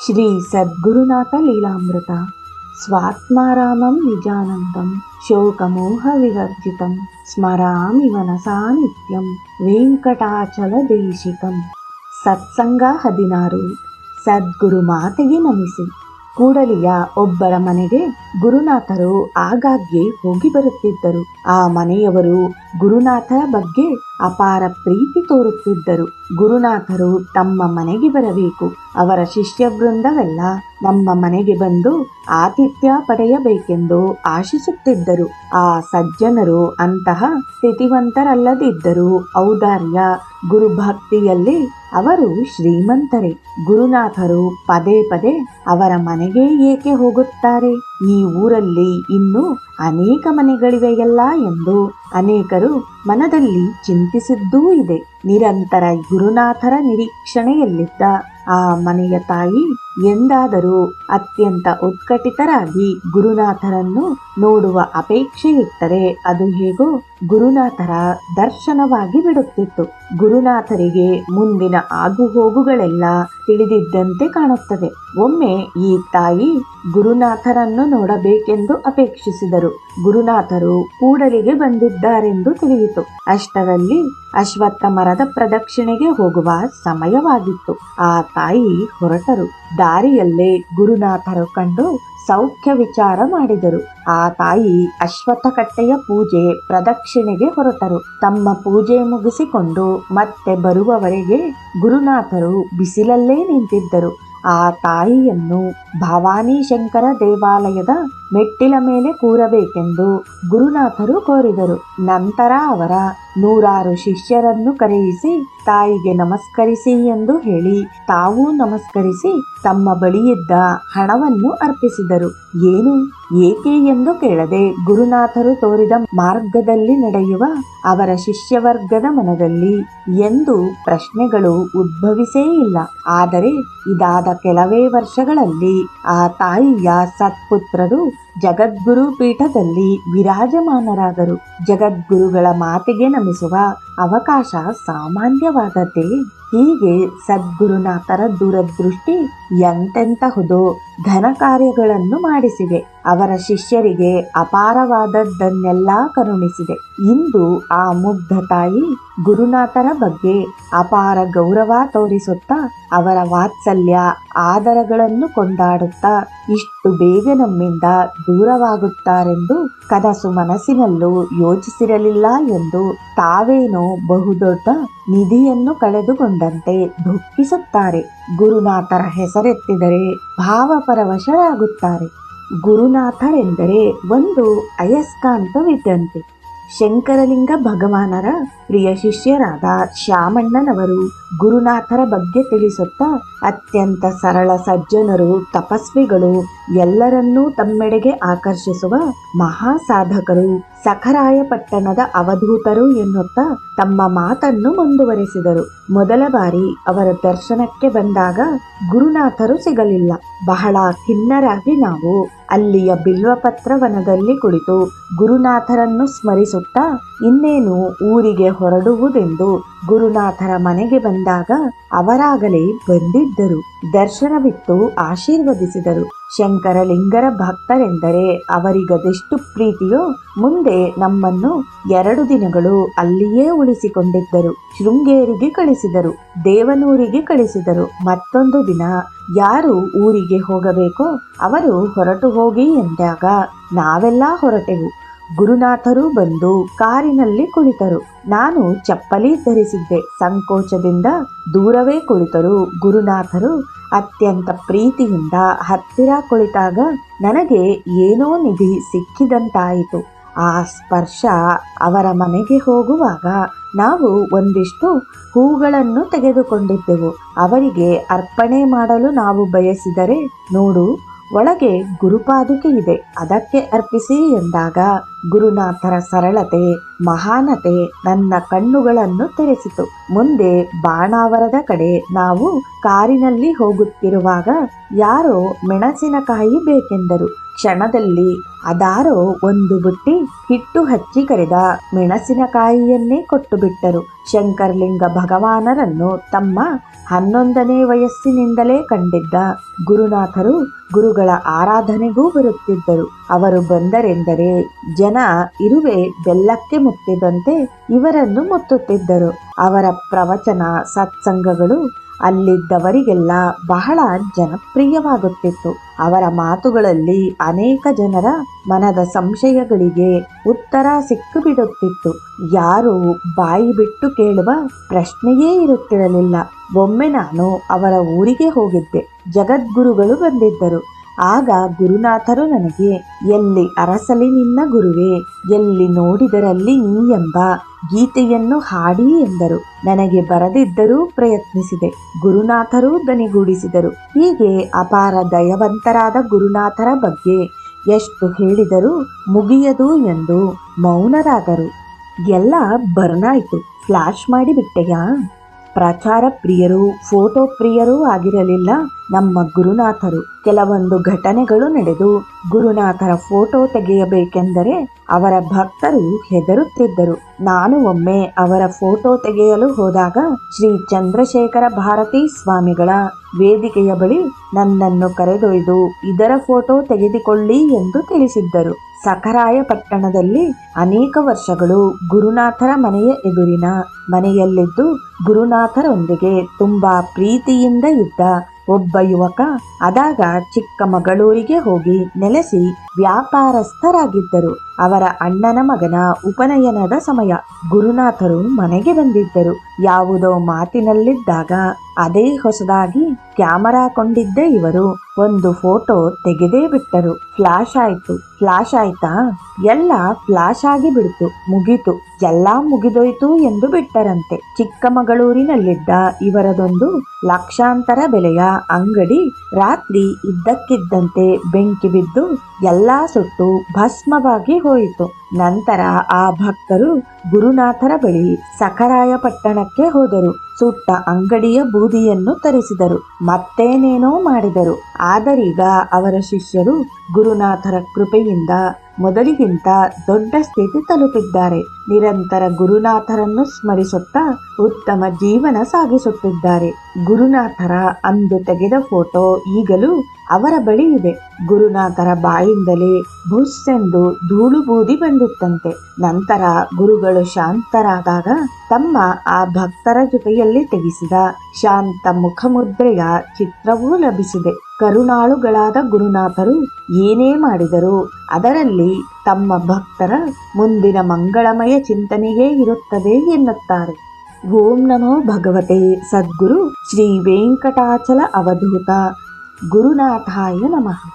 ಶ್ರೀ ಸದ್ಗುರುನಾಥ ಲೀಲಾಮೃತ ಸ್ವಾತ್ಮಾರಾಮಂ ನಿಜಾನಂದಂ ಶೋಕಮೋಹ ವಿವರ್ಜಿತಂ ಸ್ಮರಾಮಿ ಮನಸಾ ನಿತ್ಯಂ ವೆಂಕಟಾಚಲ ದೇಶಿಕಂ ಸತ್ಸಂಗ ಹದಿನಾರು ಸದ್ಗುರು ಮಾತೆಗೆ ನಮಿಸಿ ಕೂಡಲಿಯ ಒಬ್ಬರ ಮನೆಗೆ ಗುರುನಾಥರು ಆಗಾಗ್ಗೆ ಹೋಗಿ ಬರುತ್ತಿದ್ದರು. ಆ ಮನೆಯವರು ಗುರುನಾಥರ ಬಗ್ಗೆ ಅಪಾರ ಪ್ರೀತಿ ತೋರುತ್ತಿದ್ದರು. ಗುರುನಾಥರು ತಮ್ಮ ಮನೆಗೆ ಬರಬೇಕು. ಅವರ ಶಿಷ್ಯ ವೃಂದವೆಲ್ಲ ನಮ್ಮ ಮನೆಗೆ ಬಂದು ಆತಿಥ್ಯ ಪಡೆಯಬೇಕೆಂದು ಆಶಿಸುತ್ತಿದ್ದರು. ಆ ಸಜ್ಜನರು ಅಂತಹ ಸ್ಥಿತಿವಂತರಲ್ಲದಿದ್ದರೂ ಔದಾರ್ಯ ಗುರುಭಕ್ತಿಯಲ್ಲಿ ಅವರು ಶ್ರೀಮಂತರೇ. ಗುರುನಾಥರು ಪದೇ ಪದೇ ಅವರ ಮನೆಗೆ ಏಕೆ ಹೋಗುತ್ತಾರೆ? ಈ ಊರಲ್ಲಿ ಇನ್ನೂ ಅನೇಕ ಮನೆಗಳಿವೆಯಲ್ಲ ಎಂದು ಅನೇಕರು ಮನದಲ್ಲಿ ಚಿಂತಿಸಿದ್ದೂ ಇದೆ. ನಿರಂತರ ಗುರುನಾಥರ ನಿರೀಕ್ಷಣೆಯಲ್ಲಿದ್ದ ಆ ಮನೆಯ ತಾಯಿ ಎಂದಾದರೂ ಅತ್ಯಂತ ಉತ್ಕಟಿತರಾಗಿ ಗುರುನಾಥರನ್ನು ನೋಡುವ ಅಪೇಕ್ಷೆಯಿಟ್ಟರೆ ಅದು ಹೇಗೋ ಗುರುನಾಥರ ದರ್ಶನವಾಗಿ ಬಿಡುತ್ತಿತ್ತು. ಗುರುನಾಥರಿಗೆ ಮುಂದಿನ ಆಗುಹೋಗುಗಳೆಲ್ಲ ತಿಳಿದಿದ್ದಂತೆ ಕಾಣುತ್ತದೆ ಒಮ್ಮೆ ಈ ತಾಯಿ ಗುರುನಾಥರನ್ನು ನೋಡಬೇಕೆಂದು ಅಪೇಕ್ಷಿಸಿದರು. ಗುರುನಾಥರು ಕೂಡಲಿಗೆ ಬಂದಿದ್ದಾರೆಂದು ತಿಳಿಯಿತು. ಅಷ್ಟರಲ್ಲಿ ಅಶ್ವತ್ಥ ಮರದ ಪ್ರದಕ್ಷಿಣೆಗೆ ಹೋಗುವ ಸಮಯವಾಗಿತ್ತು. ಆ ತಾಯಿ ಹೊರಟರು. ದಾರಿಯಲ್ಲೇ ಗುರುನಾಥರು ಕಂಡು ಸೌಖ್ಯ ವಿಚಾರ ಮಾಡಿದರು. ಆ ತಾಯಿ ಅಶ್ವತ್ಥ ಕಟ್ಟೆಯ ಪೂಜೆ ಪ್ರದಕ್ಷಿಣೆಗೆ ಹೊರಟರು. ತಮ್ಮ ಪೂಜೆ ಮುಗಿಸಿಕೊಂಡು ಮತ್ತೆ ಬರುವವರೆಗೆ ಗುರುನಾಥರು ಬಿಸಿಲಲ್ಲೇ ನಿಂತಿದ್ದರು. ಆ ತಾಯಿಯನ್ನು ಭವಾನಿ ಶಂಕರ ದೇವಾಲಯದ ಮೆಟ್ಟಿಲ ಮೇಲೆ ಕೂರಬೇಕೆಂದು ಗುರುನಾಥರು ಕೋರಿದರು. ನಂತರ ಅವರ ನೂರಾರು ಶಿಷ್ಯರನ್ನು ಕರೆಯಿಸಿ, ತಾಯಿಗೆ ನಮಸ್ಕರಿಸಿ ಎಂದು ಹೇಳಿ, ತಾವೂ ನಮಸ್ಕರಿಸಿ ತಮ್ಮ ಬಳಿಯಿದ್ದ ಹಣವನ್ನು ಅರ್ಪಿಸಿದರು. ಏನು? ಏಕೆ ಎಂದು ಕೇಳದೆ ಗುರುನಾಥರು ತೋರಿದ ಮಾರ್ಗದಲ್ಲಿ ನಡೆಯುವ ಅವರ ಶಿಷ್ಯವರ್ಗದ ಮನದಲ್ಲಿ ಎಂದು ಪ್ರಶ್ನೆಗಳು ಉದ್ಭವಿಸೇ ಇಲ್ಲ. ಆದರೆ ಇದಾದ ಕೆಲವೇ ವರ್ಷಗಳಲ್ಲಿ ಆ ತಾಯಿಯ ಸತ್ಪುತ್ರರು ಜಗದ್ಗುರು ಪೀಠದಲ್ಲಿ ವಿರಾಜಮಾನರಾದರು. ಜಗದ್ಗುರುಗಳ ಮಾತಿಗೆ ನಮಿಸುವ ಅವಕಾಶ ಸಾಮಾನ್ಯವಾದದ್ದೇ. ಹೀಗೆ ಸದ್ಗುರುನಾಥರ ದೂರದೃಷ್ಟಿ ಎಂತೆಂತಹುದೋ. ಘನ ಕಾರ್ಯಗಳನ್ನು ಮಾಡಿಸಿದೆ. ಅವರ ಶಿಷ್ಯರಿಗೆ ಅಪಾರವಾದದ್ದನ್ನೆಲ್ಲ ಕರುಣಿಸಿದೆ. ಇಂದು ಆ ಮುಗ್ಧ ತಾಯಿ ಗುರುನಾಥರ ಬಗ್ಗೆ ಅಪಾರ ಗೌರವ ತೋರಿಸುತ್ತಾ, ಅವರ ವಾತ್ಸಲ್ಯ, ಆದರಗಳನ್ನು ಕೊಂಡಾಡುತ್ತಾ, ಇಷ್ಟು ಬೇಗ ನಮ್ಮಿಂದ ದೂರವಾಗುತ್ತಾರೆಂದು ಕನಸು ಮನಸ್ಸಿನಲ್ಲೂ ಯೋಚಿಸಿರಲಿಲ್ಲ ಎಂದು ತಾವೇನೋ ಬಹುದೊಡ್ಡ ನಿಧಿಯನ್ನು ಕಳೆದುಕೊಂಡಂತೆ ದುಃಖಿಸುತ್ತಾರೆ. ಗುರುನಾಥರ ಹೆಸರೆತ್ತಿದರೆ ಭಾವಪರವಶರಾಗುತ್ತಾರೆ. ಗುರುನಾಥರೆಂದರೆ ಒಂದು ಅಯಸ್ಕಾಂತವಿದ್ದಂತೆ. ಶಂಕರಲಿಂಗ ಭಗವಾನರ ಪ್ರಿಯ ಶಿಷ್ಯರಾದ ಶ್ಯಾಮಣ್ಣನವರು ಗುರುನಾಥರ ಬಗ್ಗೆ ತಿಳಿಸುತ್ತಾ ಅತ್ಯಂತ ಸರಳ ಸಜ್ಜನರು, ತಪಸ್ವಿಗಳು ಎಲ್ಲರನ್ನೂ ತಮ್ಮೆಡೆಗೆ ಆಕರ್ಷಿಸುವ ಮಹಾ ಸಾಧಕರು ಸಖರಾಯಪಟ್ಟಣದ ಅವಧೂತರು ಎನ್ನುತ್ತಾ ತಮ್ಮ ಮಾತನ್ನು ಮುಂದುವರೆಸಿದರು. ಮೊದಲ ಬಾರಿ ಅವರ ದರ್ಶನಕ್ಕೆ ಬಂದಾಗ ಗುರುನಾಥರು ಸಿಗಲಿಲ್ಲ. ಬಹಳ ಖಿನ್ನರಾಗಿ ನಾವು ಅಲ್ಲಿಯ ಬಿಲ್ವಪತ್ರ ವನದಲ್ಲಿ ಕುಳಿತು ಗುರುನಾಥರನ್ನು ಸ್ಮರಿಸುತ್ತಾ ಇನ್ನೇನು ಊರಿಗೆ ಹೊರಡುವುದೆಂದು ಗುರುನಾಥರ ಮನೆಗೆ ಬಂದಾಗ ಅವರಾಗಲೇ ಬಂದಿದ್ದರು. ದರ್ಶನವಿತ್ತು ಆಶೀರ್ವದಿಸಿದರು. ಶಂಕರಲಿಂಗರ ಭಕ್ತರೆಂದರೆ ಅವರಿಗದೆಷ್ಟು ಪ್ರೀತಿಯೋ, ಮುಂದೆ ನಮ್ಮನ್ನು ಎರಡು ದಿನಗಳು ಅಲ್ಲಿಯೇ ಉಳಿಸಿಕೊಂಡಿದ್ದರು. ಶೃಂಗೇರಿಗೆ ಕಳಿಸಿದರು, ದೇವನೂರಿಗೆ ಕಳಿಸಿದರು. ಮತ್ತೊಂದು ದಿನ ಯಾರು ಊರಿಗೆ ಹೋಗಬೇಕೋ, ಅವರು ಹೊರಟು ಹೋಗಿ ಎಂದಾಗ ನಾವೆಲ್ಲ ಹೊರಟೆವು. ಗುರುನಾಥರು ಬಂದು ಕಾರಿನಲ್ಲಿ ಕುಳಿತರು. ನಾನು ಚಪ್ಪಲಿ ಧರಿಸಿದ್ದೆ. ಸಂಕೋಚದಿಂದ ದೂರವೇ ಕುಳಿತರು. ಗುರುನಾಥರು ಅತ್ಯಂತ ಪ್ರೀತಿಯಿಂದ ಹತ್ತಿರ ಕುಳಿತಾಗ ನನಗೆ ಏನೋ ನಿಧಿ ಸಿಕ್ಕಿದಂತಾಯಿತು. ಆ ಸ್ಪರ್ಶ ಅವರ ಮನೆಗೆ ಹೋಗುವಾಗ ನಾವು ಒಂದಿಷ್ಟು ಹೂಗಳನ್ನು ತೆಗೆದುಕೊಂಡಿದ್ದೆವು. ಅವರಿಗೆ ಅರ್ಪಣೆ ಮಾಡಲು ನಾವು ಬಯಸಿದರೆ ನೋಡು, ಒಳಗೆ ಗುರುಪಾದುಕೆ ಇದೆ. ಅದಕ್ಕೆ ಅರ್ಪಿಸಿ ಎಂದಾಗ ಗುರುನಾಥರ ಸರಳತೆ, ಮಹಾನತೆ ನನ್ನ ಕಣ್ಣುಗಳನ್ನು ತೆರೆಸಿತು. ಮುಂದೆ ಬಾಣಾವರದ ಕಡೆ ನಾವು ಕಾರಿನಲ್ಲಿ ಹೋಗುತ್ತಿರುವಾಗ ಯಾರೋ ಮೆಣಸಿನಕಾಯಿ ಬೇಕೆಂದರು. ಕ್ಷಣದಲ್ಲಿ ಅದಾರೋ ಒಂದು ಬುಟ್ಟಿ ಹಿಟ್ಟು ಹಚ್ಚಿ ಕರೆದ ಮೆಣಸಿನಕಾಯಿಯನ್ನೇ ಕೊಟ್ಟು ಬಿಟ್ಟರು ಶಂಕರ್ಲಿಂಗ ಭಗವಾನರನ್ನು ತಮ್ಮ ಹನ್ನೊಂದನೇ ವಯಸ್ಸಿನಿಂದಲೇ ಕಂಡಿದ್ದ ಗುರುನಾಥರು ಗುರುಗಳ ಆರಾಧನೆಗೂ ಬರುತ್ತಿದ್ದರು. ಅವರು ಬಂದರೆಂದರೆ ಜನ ಇರುವೆ ಬೆಲ್ಲಕ್ಕೆ ಮುತ್ತಿದಂತೆ ಇವರನ್ನು ಮುತ್ತುತ್ತಿದ್ದರು. ಅವರ ಪ್ರವಚನ ಸತ್ಸಂಗಗಳು ಅಲ್ಲಿದ್ದವರಿಗೆಲ್ಲ ಬಹಳ ಜನಪ್ರಿಯವಾಗುತ್ತಿತ್ತು. ಅವರ ಮಾತುಗಳಲ್ಲಿ ಅನೇಕ ಜನರ ಮನದ ಸಂಶಯಗಳಿಗೆ ಉತ್ತರ ಸಿಕ್ಕಿಬಿಡುತ್ತಿತ್ತು. ಯಾರು ಬಾಯಿ ಬಿಟ್ಟು ಕೇಳುವ ಪ್ರಶ್ನೆಯೇ ಇರುತ್ತಿರಲಿಲ್ಲ. ಒಮ್ಮೆ ನಾನು ಅವರ ಊರಿಗೆ ಹೋಗಿದ್ದೆ. ಜಗದ್ಗುರುಗಳು ಬಂದಿದ್ದರು. ಆಗ ಗುರುನಾಥರು ನನಗೆ, ಎಲ್ಲಿ ಅರಸಲಿ ನಿನ್ನ ಗುರುವೇ, ಎಲ್ಲಿ ನೋಡಿದರಲ್ಲಿ ನೀ ಎಂಬ ಗೀತೆಯನ್ನು ಹಾಡಿ ಎಂದರು. ನನಗೆ ಬರದಿದ್ದರೂ ಪ್ರಯತ್ನಿಸಿದೆ. ಗುರುನಾಥರು ದನಿಗೂಡಿಸಿದರು. ಹೀಗೆ ಅಪಾರ ದಯವಂತರಾದ ಗುರುನಾಥರ ಬಗ್ಗೆ ಎಷ್ಟು ಹೇಳಿದರೂ ಮುಗಿಯದು ಎಂದು ಮೌನರಾದರು. ಎಲ್ಲ ಬರ್ನಾಯ್ತು. ಫ್ಲಾಶ್ ಮಾಡಿಬಿಟ್ಟೆಯಾ ಪ್ರಚಾರ ಪ್ರಿಯರು, ಫೋಟೋ ಪ್ರಿಯರೂ ಆಗಿರಲಿಲ್ಲ ನಮ್ಮ ಗುರುನಾಥರು. ಕೆಲವೊಂದು ಘಟನೆಗಳು ನಡೆದು ಗುರುನಾಥರ ಫೋಟೋ ತೆಗೆಯಬೇಕೆಂದರೆ ಅವರ ಭಕ್ತರು ಹೆದರುತ್ತಿದ್ದರು. ನಾನು ಒಮ್ಮೆ ಅವರ ಫೋಟೋ ತೆಗೆಯಲು ಹೋದಾಗ ಶ್ರೀ ಚಂದ್ರಶೇಖರ ಭಾರತೀ ಸ್ವಾಮಿಗಳ ವೇದಿಕೆಯ ಬಳಿ ನನ್ನನ್ನು ಕರೆದೊಯ್ದು ಇದರ ಫೋಟೋ ತೆಗೆದುಕೊಳ್ಳಿ ಎಂದು ತಿಳಿಸಿದ್ದರು. ಸಖರಾಯ ಪಟ್ಟಣದಲ್ಲಿ ಅನೇಕ ವರ್ಷಗಳು ಗುರುನಾಥರ ಮನೆಯ ಎದುರಿನ ಮನೆಯಲ್ಲಿದ್ದು ಗುರುನಾಥರೊಂದಿಗೆ ತುಂಬಾ ಪ್ರೀತಿಯಿಂದ ಇದ್ದ ಒಬ್ಬ ಯುವಕ ಅದಾಗ ಚಿಕ್ಕಮಗಳೂರಿಗೆ ಹೋಗಿ ನೆಲೆಸಿ ವ್ಯಾಪಾರಸ್ಥರಾಗಿದ್ದರು. ಅವರ ಅಣ್ಣನ ಮಗನ ಉಪನಯನದ ಸಮಯ. ಗುರುನಾಥರು ಮನೆಗೆ ಬಂದಿದ್ದರು. ಯಾವುದೋ ಮಾತಿನಲ್ಲಿದ್ದಾಗ ಅದೇ ಹೊಸದಾಗಿ ಕ್ಯಾಮರಾ ಕೊಂಡಿದ್ದ ಇವರು ಒಂದು ಫೋಟೋ ತೆಗೆದೇ ಬಿಟ್ಟರು. ಫ್ಲಾಶ್ ಆಯ್ತು. ಫ್ಲಾಶ್ ಆಯ್ತಾ? ಎಲ್ಲ ಫ್ಲಾಶ್ ಆಗಿ ಬಿಡ್ತು. ಮುಗೀತು. ಎಲ್ಲ ಮುಗಿದೋಯ್ತು ಎಂದು ಬಿಟ್ಟರಂತೆ. ಚಿಕ್ಕಮಗಳೂರಿನಲ್ಲಿದ್ದ ಇವರದೊಂದು ಲಕ್ಷಾಂತರ ಬೆಲೆಯ ಅಂಗಡಿ ರಾತ್ರಿ ಇದ್ದಕ್ಕಿದ್ದಂತೆ ಬೆಂಕಿ ಬಿದ್ದು ಎಲ್ಲಾ ಸುಟ್ಟು ಭಸ್ಮವಾಗಿ ほいと ನಂತರ ಆ ಭಕ್ತರು ಗುರುನಾಥರ ಬಳಿ ಸಖರಾಯ ಪಟ್ಟಣಕ್ಕೆ ಹೋದರು. ಸುಟ್ಟ ಅಂಗಡಿಯ ಬೂದಿಯನ್ನು ತರಿಸಿದರು. ಮತ್ತೇನೇನೋ ಮಾಡಿದರು. ಆದರೀಗ ಅವರ ಶಿಷ್ಯರು ಗುರುನಾಥರ ಕೃಪೆಯಿಂದ ಮೊದಲಿಗಿಂತ ದೊಡ್ಡ ಸ್ಥಿತಿ ತಲುಪಿದ್ದಾರೆ. ನಿರಂತರ ಗುರುನಾಥರನ್ನು ಸ್ಮರಿಸುತ್ತಾ ಉತ್ತಮ ಜೀವನ ಸಾಗಿಸುತ್ತಿದ್ದಾರೆ. ಗುರುನಾಥರ ಅಂದು ತೆಗೆದ ಫೋಟೋ ಈಗಲೂ ಅವರ ಬಳಿ ಇದೆ. ಗುರುನಾಥರ ಬಾಯಿಂದಲೇ ಭುಸ್ಸೆಂದು ಧೂಳು ಬೂದಿ ಬಂದಿತ್ತಂತೆ ನಂತರ ಗುರುಗಳು ಶಾಂತರಾದಾಗ ತಮ್ಮ ಆ ಭಕ್ತರ ಜೊತೆಯಲ್ಲಿ ತೆಗೆಸಿದ ಶಾಂತ ಮುಖಮುದ್ರೆಯ ಚಿತ್ರವೂ ಲಭಿಸಿದೆ. ಕರುಣಾಳುಗಳಾದ ಗುರುನಾಥರು ಏನೇ ಮಾಡಿದರೂ ಅದರಲ್ಲಿ ತಮ್ಮ ಭಕ್ತರ ಮುಂದಿನ ಮಂಗಳಮಯ ಚಿಂತನೆಯೇ ಇರುತ್ತದೆ ಎನ್ನುತ್ತಾರೆ. ಓಂ ನಮೋ ಭಗವತೆ ಸದ್ಗುರು ಶ್ರೀ ವೆಂಕಟಾಚಲ ಅವಧೂತ. ಗುರುನಾಥಾಯ ನಮಃ.